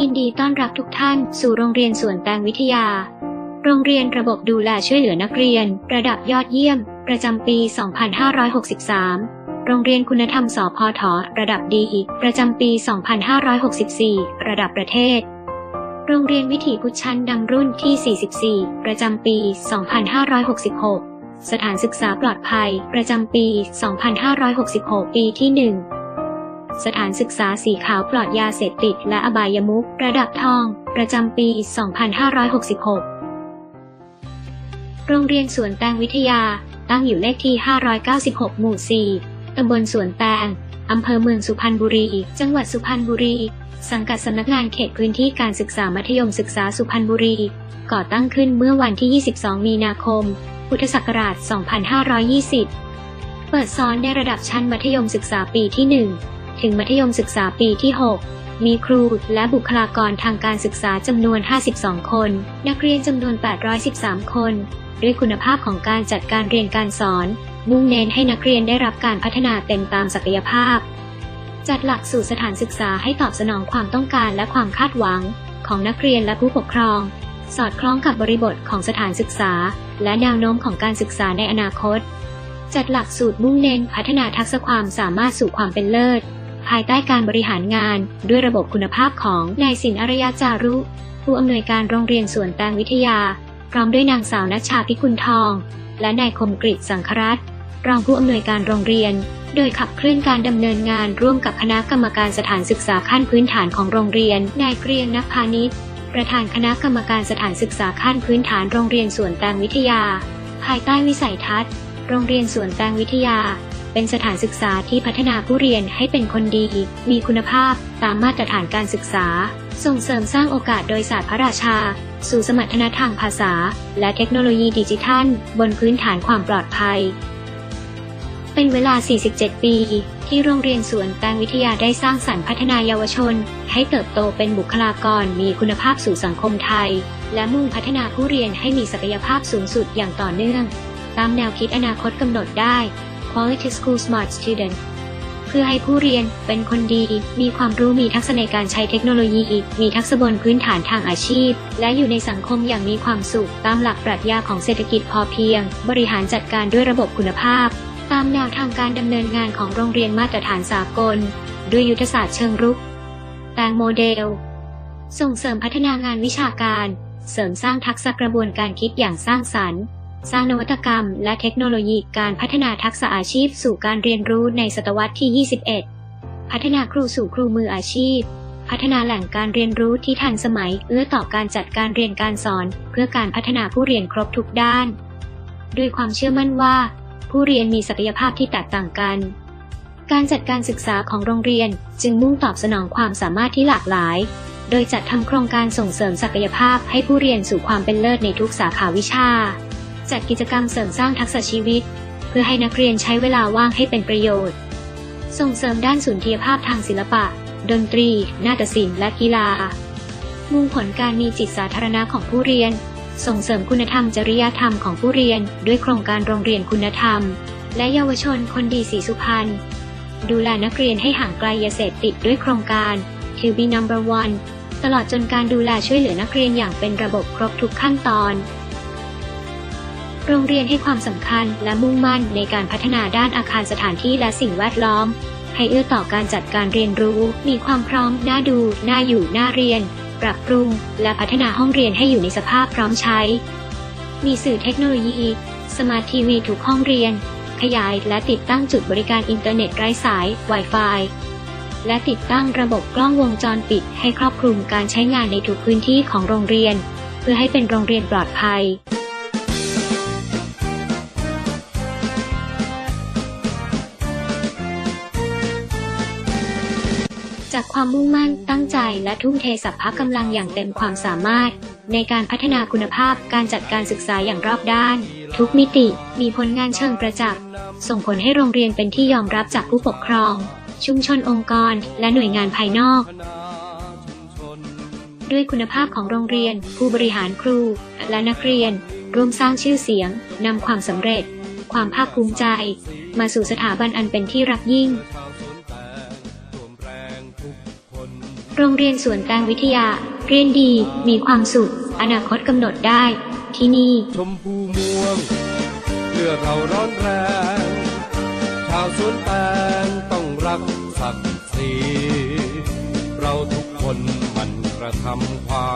อินดีต้อนรับทุกท่านสู่โรงเรียนสวนแตงวิทยา โรงเรียนระบบดูแลช่วยเหลือนักเรียน ระดับยอดเยี่ยม ประจำปี 2563 โรงเรียนคุณธรรมสพทระดับดีประจำปี 2564 ระดับประเทศ โรงเรียนวิถีพุชันดำรุ่นที่ 44 ประจำปี 2566 สถานศึกษาปลอดภัย ประจำปี 2566 ปีที่ 1 สถานศึกษาสีขาวปลอดยาเสพติดและอบายมุขระดับทอง ประจำปี 2566 โรงเรียนสวนแตงวิทยา ตั้งอยู่เลขที่ 596 หมู่ 4 ตำบลสวนแตงอำเภอเมืองสุพรรณบุรี จังหวัดสุพรรณบุรี สังกัดสำนักงานเขตพื้นที่การศึกษามัธยมศึกษาสุพรรณบุรี ก่อตั้งขึ้นเมื่อวันที่ 22 มีนาคม พุทธศักราช 2520 เปิดสอนในระดับชั้นมัธยมศึกษาปีที่ 1 ถึงมัธยมศึกษาปีที่ 6 มีครูและบุคลากรทางการศึกษาจำนวน 52 คน นักเรียนจำนวน 813 คน ด้วยคุณภาพของการจัดการเรียนการสอน มุ่งเน้นให้นักเรียนได้รับการพัฒนาเต็มตามศักยภาพ จัดหลักสูตรสถานศึกษาให้ตอบสนองความต้องการและความคาดหวัง ของนักเรียนและผู้ปกครอง สอดคล้องกับบริบทของสถานศึกษา และแนวโน้มของการศึกษาในอนาคตจัดหลักสูตรมุ่งเน้นพัฒนาทักษะความสามารถสู่ความเป็นเลิศ ภายใต้การบริหารงานด้วยระบบคุณภาพของนายสินอารยาจารุ ผู้อำนวยการโรงเรียนสวนแตงวิทยา พร้อมด้วยนางสาวนัชชาพิกุลทอง และนายคมกริตสังครัตรองผู้อำนวยการโรงเรียน โดยขับเคลื่อนการดำเนินงานร่วมกับคณะกรรมการสถานศึกษาขั้นพื้นฐานของโรงเรียนนายเกรียงนักพาณิชประธานคณะกรรมการสถานศึกษาขั้นพื้นฐานโรงเรียนสวนแตงวิทยา ภายใต้วิสัยทัศน์ โรงเรียนสวนแตงวิทยา เป็นสถานศึกษาที่พัฒนาผู้เรียนให้เป็นคนดี มีคุณภาพตามมาตรฐานการศึกษา ส่งเสริมสร้างโอกาสโดยศาสตร์พระราชา สู่สมรรถนะทางภาษา และเทคโนโลยีดิจิทัล บนพื้นฐานความปลอดภัย เป็นเวลา 47 ปี ที่โรงเรียนสวนแตงวิทยาได้สร้างสรรค์พัฒนายเยาวชน ให้เติบโตเป็นบุคลากรมีคุณภาพสู่สังคมไทย และมุ่งพัฒนาผู้เรียนให้มีศักยภาพสูงสุดอย่างต่อเนื่อง ตามแนวคิดอนาคตกำหนดได้ Quality School Smart Student เพื่อให้ผู้เรียนเป็นคนดี มีความรู้มีทักษะในการใช้เทคโนโลยี มีทักษะบนพื้นฐานทางอาชีพ และอยู่ในสังคมอย่างมีความสุข ตามหลักปรัชญาของเศรษฐกิจพอเพียง บริหารจัดการด้วยระบบคุณภาพ ตามแนวทางการดำเนินงานของโรงเรียนมาตรฐานสากล ด้วยยุทธศาสตร์เชิงรุกแตงโมเดล ส่งเสริมพัฒนางานวิชาการ เสริมสร้างทักษะกระบวนการคิดอย่างสร้างสรรค์ สร้างนวัตกรรม และเทคโนโลยีการพัฒนาทักษะอาชีพสู่การเรียนรู้ในศตวรรษที่ 21 พัฒนาครูสู่ครูมืออาชีพ พัฒนาแหล่งการเรียนรู้ที่ทันสมัย เอื้อต่อการจัดการเรียนการสอน เพื่อการพัฒนาผู้เรียนครบทุกด้าน ด้วยความเชื่อมั่นว่า ผู้เรียนมีศักยภาพที่แตกต่างกัน การจัดการศึกษาของโรงเรียนจึงมุ่งตอบสนองความสามารถที่หลากหลาย โดยจัดทำโครงการส่งเสริมศักยภาพให้ผู้เรียนสู่ความเป็นเลิศในทุกสาขาวิชา จัดกิจกรรมเสริมสร้างทักษะชีวิต เพื่อให้นักเรียนใช้เวลาว่างให้เป็นประโยชน์ ส่งเสริมด้านสุนทรียภาพทางศิลปะ ดนตรี นาฏศิลป์และกีฬา มุ่งผลการมีจิตสาธารณะของผู้เรียน ส่งเสริมคุณธรรมจริยธรรมของผู้เรียน ด้วยโครงการโรงเรียนคุณธรรม และเยาวชนคนดีสีสุพรรณดูแลนักเรียนให้ห่างไกลยาเสพติดด้วยโครงการ To be number one ตลอดจนการดูแลช่วยเหลือนักเรียนอย่างเป็นระบบครบทุกขั้นตอน โรงเรียนให้ความสำคัญและมุ่งมั่นในการพัฒนาด้านอาคารสถานที่และสิ่งแวดล้อม ให้เอื้อต่อการจัดการเรียนรู้ มีความพร้อมน่าดู น่าอยู่ น่าเรียน ปรับปรุง และพัฒนาห้องเรียนให้อยู่ในสภาพพร้อมใช้ มีสื่อเทคโนโลยี สมาร์ททีวีทุกห้องเรียน ขยายและติดตั้งจุดบริการอินเทอร์เน็ตไร้สาย Wi-Fi และติดตั้งระบบกล้องวงจรปิดให้ครอบคลุมการใช้งานในทุกพื้นที่ของโรงเรียน เพื่อให้เป็นโรงเรียนปลอดภัย จากความมุ่งมั่นตั้งใจและทุ่มเทสัพพกำลังอย่างเต็มความสามารถ ในการพัฒนาคุณภาพการจัดการศึกษาอย่างรอบด้าน ทุกมิติมีผลงานเชิงประจักษ์ส่งผลให้โรงเรียนเป็นที่ยอมรับจากผู้ปกครอง ชุมชนองค์กร และหน่วยงานภายนอก ด้วยคุณภาพของโรงเรียน ผู้บริหารครู และนักเรียนร่วมสร้างชื่อเสียงนำความสำเร็จ ความภาคภูมิใจ มาสู่สถาบันอันเป็นที่รักยิ่ง โรงเรียนสวนแตงวิทยา เรียนดี มีความสุข อนาคตกำหนดได้ ที่นี่ ชมพูม่วงเลือดเราร้อนแรง ชาวสวนแตงต้องรักศักดิ์ศรีเราทุกคนหมันกระทำความ